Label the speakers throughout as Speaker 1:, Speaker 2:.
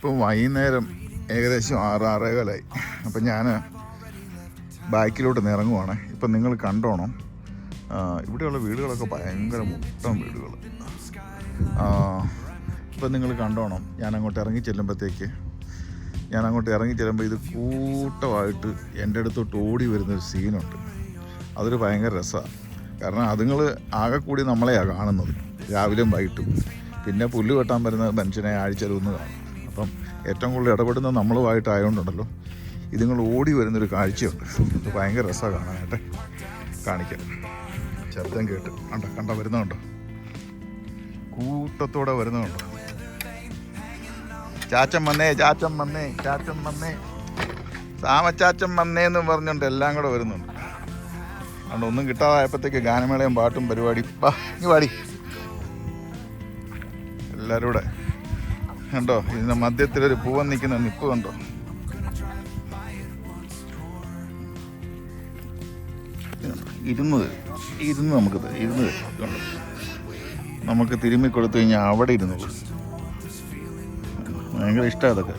Speaker 1: ഇപ്പം വൈകുന്നേരം ഏകദേശം ആറ് ആറേകാലായി അപ്പം ഞാൻ ബാക്കിലോട്ട് ഇറങ്ങുവാണ്. ഇപ്പം നിങ്ങൾ കണ്ടോണം. ഇവിടെയുള്ള വീടുകളൊക്കെ ഭയങ്കര മുട്ടം വീടുകൾ ഇപ്പം നിങ്ങൾ കണ്ടോണം. ഞാൻ അങ്ങോട്ട് ഇറങ്ങി ചെല്ലുമ്പോഴത്തേക്ക് ഞാൻ അങ്ങോട്ട് ഇറങ്ങി ചെല്ലുമ്പോൾ ഇത് കൂട്ടമായിട്ട് എന്റെ അടുത്തോട്ട് ഓടി വരുന്നൊരു സീനുണ്ട്. അതൊരു ഭയങ്കര രസമാണ് കാരണം അതുങ്ങൾ ആകെ കൂടി നമ്മളെയാണ് കാണുന്നത് രാവിലെയും വൈകിട്ടും. പിന്നെ പുല്ല് വെട്ടാൻ വരുന്ന മനുഷ്യനെ ആഴ്ചയിലൊന്ന് കാണും. അപ്പം ഏറ്റവും കൂടുതൽ ഇടപെടുന്ന നമ്മളുമായിട്ടായതുകൊണ്ടുണ്ടല്ലോ ഇതുങ്ങൾ ഓടി വരുന്നൊരു കാഴ്ചയുണ്ട്. ഇത് ഭയങ്കര രസമാണ് കാണാനായിട്ട് കാണിക്കാം ശബ്ദം കേട്ട്. കണ്ട? കണ്ട? വരുന്നുണ്ടോ? കൂട്ടത്തോടെ വരുന്നുണ്ടോ? ചാച്ചൻ വന്നേ ചാച്ചൻ വന്നേ ചാച്ചൻ വന്നേ. സാമച്ചാച്ചൻ വന്നേ എന്ന് പറഞ്ഞുകൊണ്ട് എല്ലാം കൂടെ വരുന്നുണ്ട്. അതുകൊണ്ട് ഒന്നും കിട്ടാതായപ്പോഴത്തേക്ക് ഗാനമേളയും പാട്ടും പരിപാടി പാടി. എല്ലാവരും കൂടെ. കണ്ടോ ഇതിന്റെ മധ്യത്തിലൊരു പൂവൻ നിൽക്കുന്ന നിപ്പ് കണ്ടോ ഇരുന്ന്. ഇരുന്ന് നമുക്ക്. ഇരുന്ന് കണ്ടോ നമുക്ക് തിരുമ്മി കൊടുത്തു കഴിഞ്ഞാൽ അവിടെ ഇരുന്നു ഭയങ്കര ഇഷ്ടമാണ് അതൊക്കെ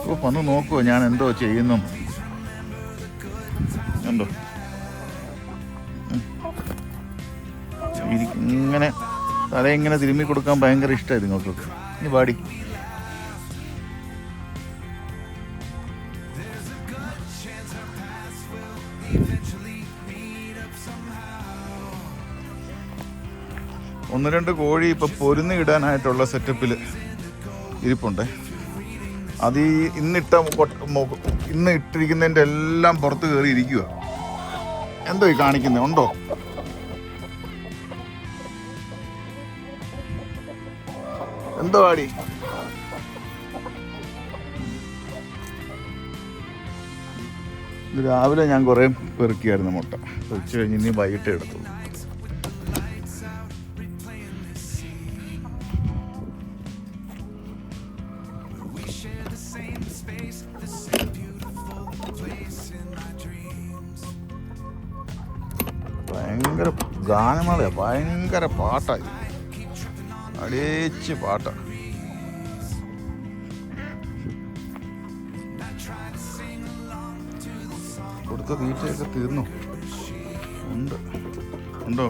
Speaker 1: ഓ വന്ന് നോക്കുമോ ഞാൻ എന്തോ ചെയ്യുന്നു. ഇരി- ഇങ്ങനെ തല ഇങ്ങനെ തിരുമ്മി കൊടുക്കാൻ ഭയങ്കര ഇഷ്ടമായി നിങ്ങൾക്കൊക്കെ ഇനി പാടി. ഒന്ന് രണ്ട് കോഴി ഇപ്പൊ പൊരുന്ന് ഇടാനായിട്ടുള്ള സെറ്റപ്പിൽ ഇരിപ്പുണ്ട്. അത് ഈ ഇന്നിട്ട ഇന്ന് ഇട്ടിരിക്കുന്നതിന്റെ എല്ലാം പുറത്ത് കയറി ഇരിക്കുക എന്തോ ഈ കാണിക്കുന്നത് ഉണ്ടോ? എന്തോ ആടി? രാവിലെ ഞാൻ കുറേ പെറുക്കിയായിരുന്നു മുട്ട. ഉച്ച കഴിഞ്ഞ് ഇനി വൈകിട്ട് എടുത്തു ഭയങ്കര ഗാനമേളയാ ഭയങ്കര പാട്ടായി അടിച്ച് പാട്ട്. കൊടുത്ത തീറ്റയൊക്കെ തീർന്നു. ഉണ്ട്. ഉണ്ടോ?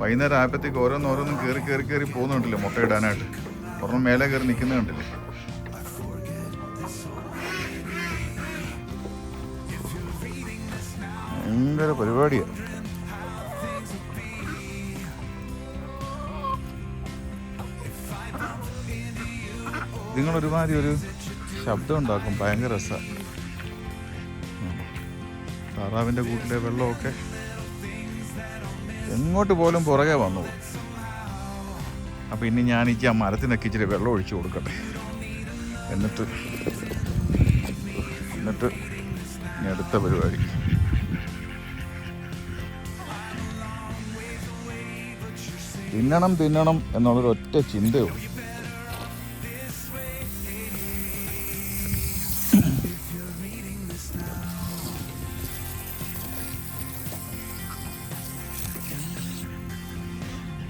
Speaker 1: വൈകുന്നേരം ആയപ്പോഴത്തേക്ക് ഓരോന്നോരോന്നും കയറി കയറി കയറി മുട്ട മുട്ടയിടാനായിട്ട് ഒരെണ്ണം മേലെ കയറി നിൽക്കുന്നത് കണ്ടില്ലേ? ഭയങ്കര പരിപാടിയാണ് നിങ്ങൾ ഒരുമാതിരി ഒരു ശബ്ദം ഉണ്ടാക്കും ഭയങ്കര രസമാണ് താറാവിന്റെ കൂട്ടിലെ വെള്ളമൊക്കെ എങ്ങോട്ട് പോലും പുറകെ വന്നു. അപ്പം ഇനി ഞാൻ എനിക്ക് ആ മരത്തിനൊക്കെ ഇച്ചിരി വെള്ളം ഒഴിച്ചു കൊടുക്കട്ടെ. എന്നിട്ട് എന്നിട്ട് അടുത്ത പരിപാടി. തിന്നണം തിന്നണം എന്നുള്ളൊരു ഒറ്റ ചിന്തയുള്ളൂ.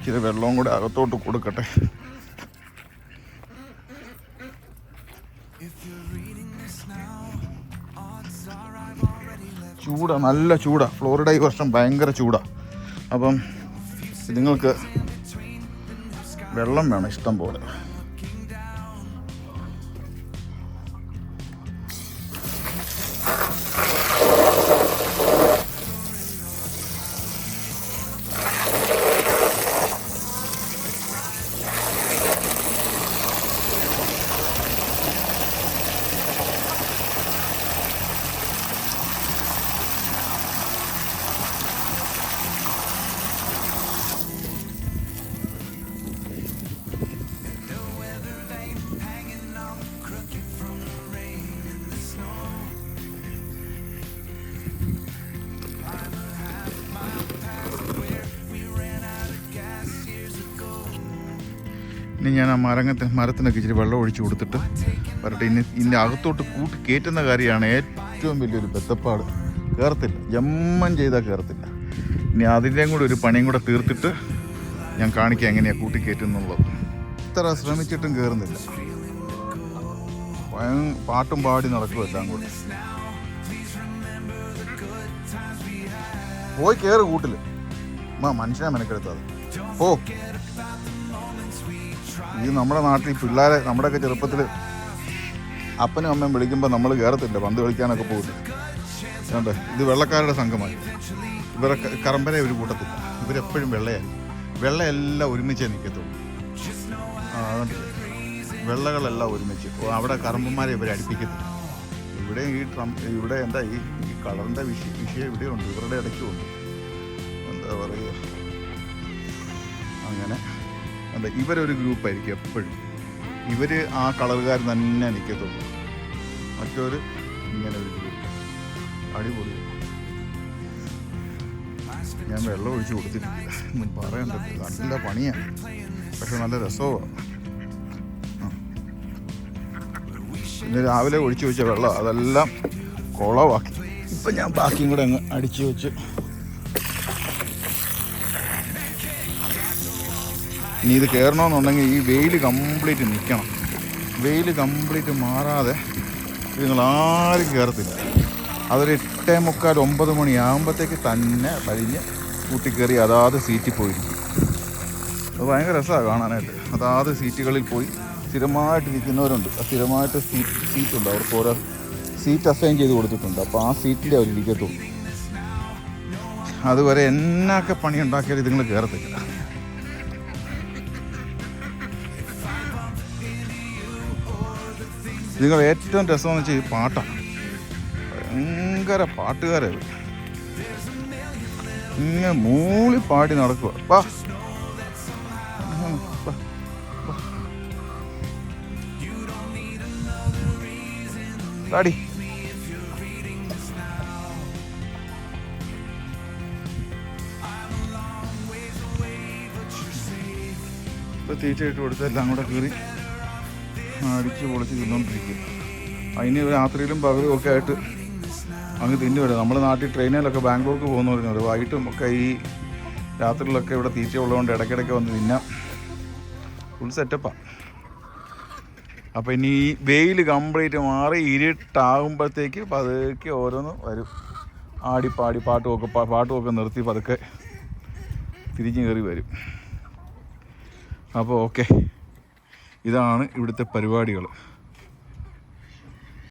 Speaker 1: ഇച്ചിരി വെള്ളവും കൂടെ അകത്തോട്ട് കൊടുക്കട്ടെ. ചൂടാ നല്ല ചൂടാ. ഫ്ലോറിഡ ഈ വർഷം ഭയങ്കര ചൂടാ. അപ്പം നിങ്ങൾക്ക് വെള്ളം വേണം ഇഷ്ടം പോലെ. ഇനി ഞാൻ ആ മരങ്ങത്തിന് മരത്തിനൊക്കെ ഇച്ചിരി വെള്ളം ഒഴിച്ചു കൊടുത്തിട്ട് വരട്ടെ. ഇനി ഇതിന്റെ അകത്തോട്ട് കൂട്ടി കയറ്റുന്ന കാര്യമാണ് ഏറ്റവും വലിയൊരു ബന്ധപ്പാട് കയറത്തില്ല ജമ്മം ചെയ്താൽ കയറത്തില്ല ഇനി അതിന്റെയും കൂടെ ഒരു പണിയും കൂടെ തീർത്തിട്ട് ഞാൻ കാണിക്കാം എങ്ങനെയാണ് കൂട്ടി കയറ്റുന്നുള്ളത് ഇത്ര ശ്രമിച്ചിട്ടും കയറുന്നില്ല പാട്ടും പാടി നടക്കും എല്ലാം കൂടെ. പോയി കയറ് കൂട്ടിൽ. മാ മനുഷ്യനെ മെനക്കെടുത്തത് ഓ ഇത് നമ്മുടെ നാട്ടിൽ പിള്ളേരെ നമ്മുടെയൊക്കെ ചെറുപ്പത്തിൽ അപ്പനും അമ്മയും വിളിക്കുമ്പോൾ നമ്മൾ കയറത്തില്ല പന്ത് കളിക്കാനൊക്കെ പോകുന്നു അതുകൊണ്ട് ഇത് വെള്ളക്കാരുടെ സംഘമായി. ഇവരെ കറമ്പരെ ഒരു കൂട്ടത്തില്ല. ഇവരെപ്പോഴും വെള്ളയായി. വെള്ളയെല്ലാം ഒരുമിച്ചേ നിൽക്കത്തുള്ളൂ വെള്ളകളെല്ലാം ഒരുമിച്ച്. അവിടെ കറമ്പന്മാരെ ഇവരെ അടുപ്പിക്കത്തില്ല. ഇവിടെ ഈ ട്രം ഇവിടെ എന്താ ഈ ഈ കളറിന്റെ വിഷയം വിഷയം ഇവിടെയുണ്ട് ഇവരുടെ ഇടയ്ക്കും ഉണ്ട്. എന്താ പറയുക? അങ്ങനെ. എന്താ ഇവരൊരു ഗ്രൂപ്പായിരിക്കും എപ്പോഴും. ഇവർ ആ കളറുകാർ തന്നെ നിൽക്കത്തുള്ളൂ മറ്റൊരു ഇങ്ങനെ ഒരു ഗ്രൂപ്പ്. അടിപൊളി. ഞാൻ വെള്ളം ഒഴിച്ച് കൊടുത്തിട്ടില്ല പറയണ്ട നല്ല പണിയാണ് പക്ഷെ നല്ല രസമാണ് ഇന്ന് രാവിലെ ഒഴിച്ചു വെച്ച വെള്ളം അതെല്ലാം കുളമാക്കി ഇപ്പം ഞാൻ ബാക്കിയും കൂടെ അങ്ങ് അടിച്ചു വെച്ച് ഇനി ഇത് കയറണമെന്നുണ്ടെങ്കിൽ ഈ വെയിൽ കംപ്ലീറ്റ് നിൽക്കണം. വെയിൽ കംപ്ലീറ്റ് മാറാതെ നിങ്ങൾ ആരും കയറത്തില്ല. അതൊരു എട്ടേ മുക്കാൽ ഒമ്പത് മണിയാകുമ്പോഴത്തേക്ക് തന്നെ വലിഞ്ഞ് കൂട്ടിക്കയറി അതാത് സീറ്റിൽ പോയിരിക്കും. അത് ഭയങ്കര രസമാണ് കാണാനായിട്ട്. അതാത് സീറ്റുകളിൽ പോയി സ്ഥിരമായിട്ട് നിൽക്കുന്നവരുണ്ട്. ആ സ്ഥിരമായിട്ട് സീറ്റ് സീറ്റുണ്ട് അവർക്ക് ഓരോ സീറ്റ് അസൈൻ ചെയ്ത് കൊടുത്തിട്ടുണ്ട്. അപ്പോൾ ആ സീറ്റിലേ അവർ ഇരിക്കത്തുള്ളൂ അതുവരെ എന്നൊക്കെ പണി ഉണ്ടാക്കിയാൽ ഇതുങ്ങൾ കയറത്തില്ല. നിങ്ങൾ ഏറ്റവും രസമെന്ന് വെച്ചാൽ ഈ പാട്ടാണ് ഭയങ്കര പാട്ടുകാരെ ഇങ്ങനെ മൂളി പാടി നടക്കുക വാ. പാടി ഇപ്പൊ കൊടുത്ത് എല്ലാം കൂടെ കയറി അടിച്ച് പൊളിച്ച് തിന്നോണ്ടിരിക്കും. അതിന് രാത്രിയിലും പകലും ഒക്കെ ആയിട്ട് അങ്ങ് തിന്നു വരും. നാട്ടിൽ ട്രെയിനിലൊക്കെ ബാംഗ്ലൂർക്ക് പോകുന്നവരുന്നത് വൈകിട്ടും ഒക്കെ ഈ രാത്രിയിലൊക്കെ ഇവിടെ തീറ്റ ഉള്ളതുകൊണ്ട് ഇടയ്ക്കിടയ്ക്ക് വന്ന് തിന്നാം. ഫുൾ സെറ്റപ്പാണ് അപ്പോൾ ഇനി ഈ വെയിൽ കംപ്ലീറ്റ് മാറി ഇരുട്ടാകുമ്പോഴത്തേക്ക് പതുക്കെ ഓരോന്ന് വരും. ആടി പാടി പാട്ടുമൊക്കെ പാട്ടുമൊക്കെ നിർത്തി പതുക്കെ തിരിഞ്ഞു കയറി വരും. അപ്പോൾ ഓക്കെ ഇതാണ് ഇവിടുത്തെ പരിപാടികൾ.